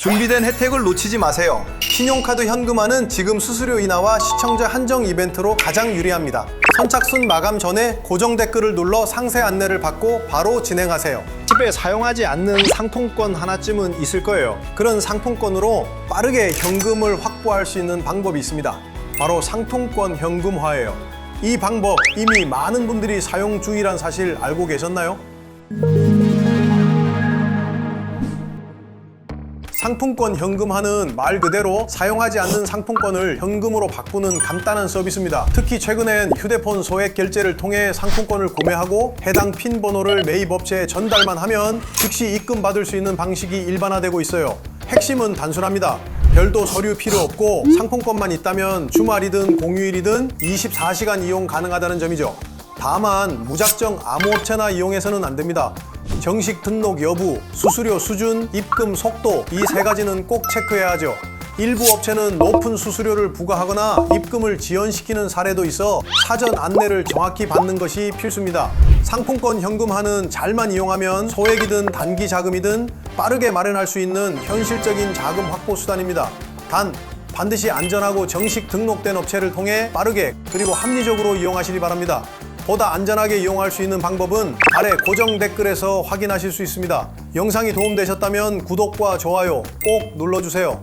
준비된 혜택을 놓치지 마세요. 신용카드 현금화는 지금 수수료 인하와 시청자 한정 이벤트로 가장 유리합니다. 선착순 마감 전에 고정 댓글을 눌러 상세 안내를 받고 바로 진행하세요. 집에 사용하지 않는 상품권 하나쯤은 있을 거예요. 그런 상품권으로 빠르게 현금을 확보할 수 있는 방법이 있습니다. 바로 상품권 현금화예요. 이 방법 이미 많은 분들이 사용 중이란 사실 알고 계셨나요? 상품권 현금화는 말 그대로 사용하지 않는 상품권을 현금으로 바꾸는 간단한 서비스입니다. 특히 최근엔 휴대폰 소액 결제를 통해 상품권을 구매하고 해당 핀 번호를 매입 업체에 전달만 하면 즉시 입금 받을 수 있는 방식이 일반화되고 있어요. 핵심은 단순합니다. 별도 서류 필요 없고 상품권만 있다면 주말이든 공휴일이든 24시간 이용 가능하다는 점이죠. 다만 무작정 아무 업체나 이용해서는 안 됩니다. 정식 등록 여부, 수수료 수준, 입금 속도 이 세 가지는 꼭 체크해야 하죠. 일부 업체는 높은 수수료를 부과하거나 입금을 지연시키는 사례도 있어 사전 안내를 정확히 받는 것이 필수입니다. 상품권 현금화는 잘만 이용하면 소액이든 단기 자금이든 빠르게 마련할 수 있는 현실적인 자금 확보 수단입니다. 단 반드시 안전하고 정식 등록된 업체를 통해 빠르게 그리고 합리적으로 이용하시기 바랍니다. 보다 안전하게 이용할 수 있는 방법은 아래 고정 댓글에서 확인하실 수 있습니다. 영상이 도움되셨다면 구독과 좋아요 꼭 눌러주세요.